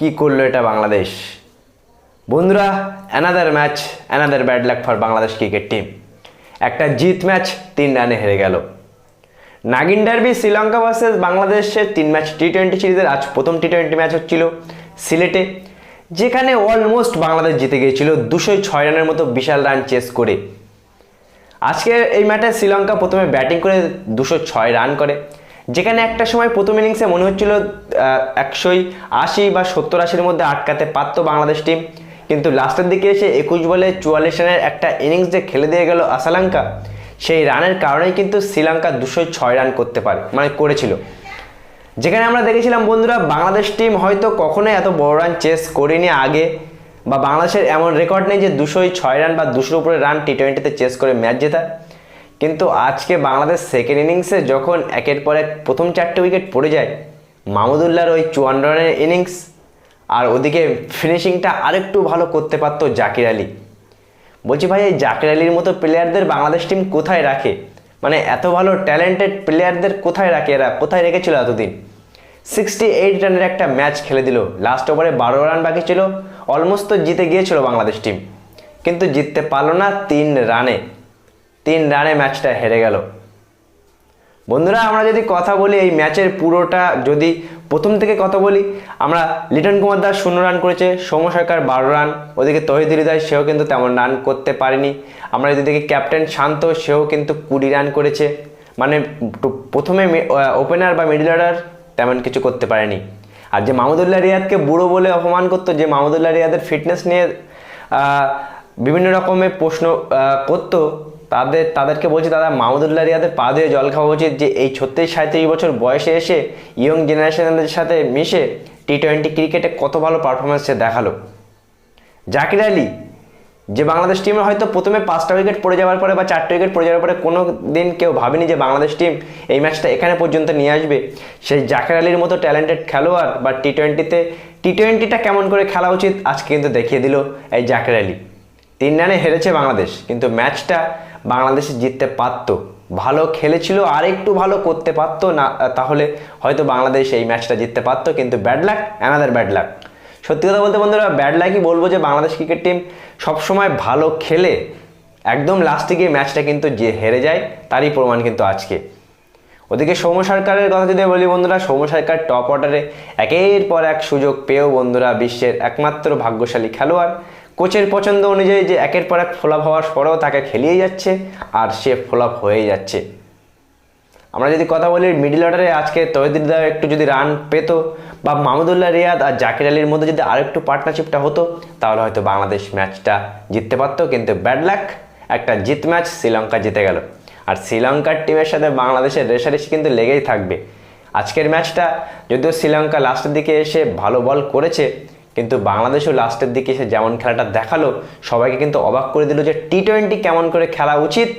কি করল এটা বাংলাদেশ? বন্ধুরা another match another bad luck for Bangladesh cricket team একটা জিত ম্যাচ তিন রানে হেরে গেল। নাগিন ডার্বি শ্রীলঙ্কা ভার্সেস বাংলাদেশের তিন ম্যাচ টি টোয়েন্টি সিরিজের আজ প্রথম টি টোয়েন্টি ম্যাচ হচ্ছিল সিলেটে, যেখানে অলমোস্ট বাংলাদেশ জিতে গিয়েছিল দুশো ছয় রানের মতো বিশাল রান চেস করে। আজকে এই ম্যাচে শ্রীলঙ্কা প্রথমে ব্যাটিং করে দুশো ছয় রান করে। যেখানে একটা সময় প্রথম ইনিংসে মনে হচ্ছিল একশোই আশি বা সত্তর আশির মধ্যে আটকাতে পারত বাংলাদেশ টিম কিন্তু লাস্টের দিকে এসে একুশ বলে চুয়াল্লিশ রানের একটা ইনিংস যে খেলে দিয়ে গেল আসালঙ্কা, সেই রানের কারণেই কিন্তু শ্রীলঙ্কা দুশো ছয় রান করতে পারে মানে করেছিল। যেখানে আমরা দেখেছিলাম, বন্ধুরা, বাংলাদেশ টিম হয়তো কখনোই এত বড় রান চেস করেনি আগে, বা বাংলাদেশের এমন রেকর্ড নেই যে দুশোই ছয় রান বা দুশোর উপরে রান টি টোয়েন্টিতে চেস করে ম্যাচ জেতা কিন্তু আজকে বাংলাদেশ সেকেন্ড ইনিংসে যখন একের পর এক প্রথম চারটে উইকেট পড়ে যায়, মাহমুদুল্লাহর ওই চুয়ান্ন রানের ইনিংস আর ওদিকে ফিনিশিংটা আরেকটু ভালো করতে পারতো জাকির আলী। বলছি ভাই, এই জাকির আলীর মতো প্লেয়ারদের বাংলাদেশ টিম কোথায় রাখে? মানে এত ভালো ট্যালেন্টেড প্লেয়ারদের কোথায় রাখে এরা? কোথায় রেখেছিল এতদিন? সিক্সটি এইট রানের একটা ম্যাচ খেলে দিল। লাস্ট ওভারে বারো রান বাকি ছিল। অলমোস্ট তো জিতে গিয়েছিল বাংলাদেশ টিম কিন্তু জিততে পারল না তিন রানে। তিন রানে ম্যাচটা হেরে গেল। বন্ধুরা, আমরা যদি কথা বলি এই ম্যাচের পুরোটা, যদি প্রথম থেকে কথা বলি, আমরা লিটন কুমার দাস শূন্য রান করেছে, সৌম্য সরকার বারো রান, ওদিকে তহিদ হৃদয় সেও কিন্তু তেমন রান করতে পারেনি। আমরা যদি দেখি ক্যাপ্টেন শান্ত, সেও কিন্তু কুড়ি রান করেছে। মানে প্রথমে ওপেনার বা মিডল অর্ডার তেমন কিছু করতে পারেনি। আর যে মাহমুদুল্লাহ রিয়াদকে বুড়ো বলে অপমান করতো, যে মাহমুদুল্লাহ রিয়াদের ফিটনেস নিয়ে বিভিন্ন রকমের প্রশ্ন করতো তাদের, তাদেরকে বলছি, দাদা, মাহমুদুল্লাহ রিয়াদের পা দিয়ে জল খাওয়া উচিত যে এই ছত্রিশ সাঁত্রিশ বছর বয়সে এসে ইয়ং জেনারেশনের সাথে মিশে টি টোয়েন্টি ক্রিকেটে কত ভালো পারফরমেন্স সে দেখাল। জাকির আলী, যে বাংলাদেশ টিমের হয়তো প্রথমে পাঁচটা উইকেট পড়ে যাওয়ার পরে বা চারটে উইকেট পড়ে যাওয়ার পরে কোনো দিন কেউ ভাবেনি যে বাংলাদেশ টিম এই ম্যাচটা এখানে পর্যন্ত নিয়ে আসবে। সেই জাকির আলীর মতো ট্যালেন্টেড খেলোয়াড় বা টি টোয়েন্টিতে টি টোয়েন্টিটা কেমন করে খেলা উচিত আজকে কিন্তু দেখিয়ে দিল এই জাকির আলী। তিন রানে হেরেছে বাংলাদেশ, কিন্তু ম্যাচটা বাংলাদেশে জিততে পারতো। ভালো খেলেছিল আর একটু ভালো করতে পারতো না, তাহলে হয়তো বাংলাদেশ এই ম্যাচটা জিততে পারতো, কিন্তু bad luck another bad luck সত্যি কথা বলতে বন্ধুরা ব্যাড লাকই বলব যে বাংলাদেশ ক্রিকেট টিম সবসময় ভালো খেলে, একদম লাস্টে গিয়ে ম্যাচটা কিন্তু যে হেরে যায়, তারই প্রমাণ কিন্তু আজকে। ওদিকে সৌম্য সরকারের কথা যদি বলি বন্ধুরা, সৌম্য সরকার টপ অর্ডারে একের পর এক সুযোগ পেয়েও বন্ধুরা বিশ্বের একমাত্র ভাগ্যশালী খেলোয়াড়। কোচের পছন্দ অনুযায়ী যে একের পর এক ফ্লপ হওয়ার পরেও তাকে খেলিয়ে যাচ্ছে আর সে ফ্লপ হয়েই যাচ্ছে। আমরা যদি কথা বলি মিডিল অর্ডারে, আজকে তহিদুল্লাহ একটু যদি রান পেতো বা মাহমুদুল্লাহ রিয়াদ আর জাকির আলীর মধ্যে যদি আরেকটু পার্টনারশিপটা হতো, তাহলে হয়তো বাংলাদেশ ম্যাচটা জিততে পারতো। কিন্তু ব্যাড লাক, একটা জিত ম্যাচ শ্রীলঙ্কা জিতে গেল। আর শ্রীলঙ্কার টিমের সাথে বাংলাদেশের রেশারেশি কিন্তু লেগেই থাকবে। আজকের ম্যাচটা, যদিও শ্রীলঙ্কা লাস্টের দিকে এসে ভালো বল করেছে কিন্তু বাংলাদেশও লাস্টের দিকে এসে যেমন খেলাটা দেখাল, সবাইকে কিন্তু অবাক করে দিল যে টি টোয়েন্টি কেমন করে খেলা উচিত।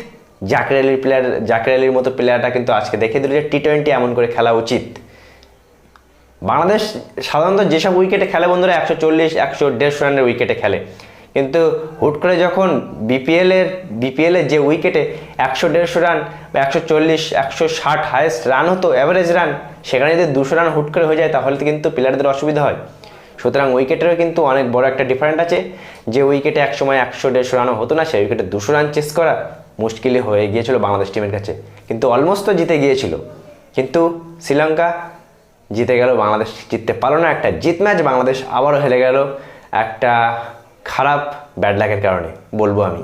জাকির আলীর প্লেয়ার জাকির আলীর মতো প্লেয়ারটা কিন্তু আজকে দেখিয়ে দিল যে টি টোয়েন্টি এমন করে খেলা উচিত। বাংলাদেশ সাধারণত যেসব উইকেটে খেলে বন্ধুরা, একশো চল্লিশ, একশো দেড়শো রানের উইকেটে খেলে। কিন্তু হুট করে যখন বিপিএলের বিপিএলের যে উইকেটে একশো দেড়শো রান বা একশো চল্লিশ, একশো ষাট হায়েস্ট রান হতো অ্যাভারেজ রান সেখানে যদি দুশো রান হুট করে হয়ে যায়, তাহলে কিন্তু প্লেয়ারদের অসুবিধা হয়। সুতরাং উইকেটেরও কিন্তু অনেক বড় একটা ডিফারেন্ট আছে। যে উইকেটে এক সময় একশো দেড়শো রানও হতো না সেই উইকেটে দুশো রান চেস করা মুশকিলই হয়ে গিয়েছিল বাংলাদেশ টিমের কাছে। কিন্তু অলমোস্ট তো জিতে গিয়েছিল। কিন্তু শ্রীলঙ্কা জিতে গেল, বাংলাদেশ জিততে পারল না। একটা জিত ম্যাচ বাংলাদেশ আবারও হেরে গেল একটা খারাপ ব্যাড লাকের কারণে, বলব আমি।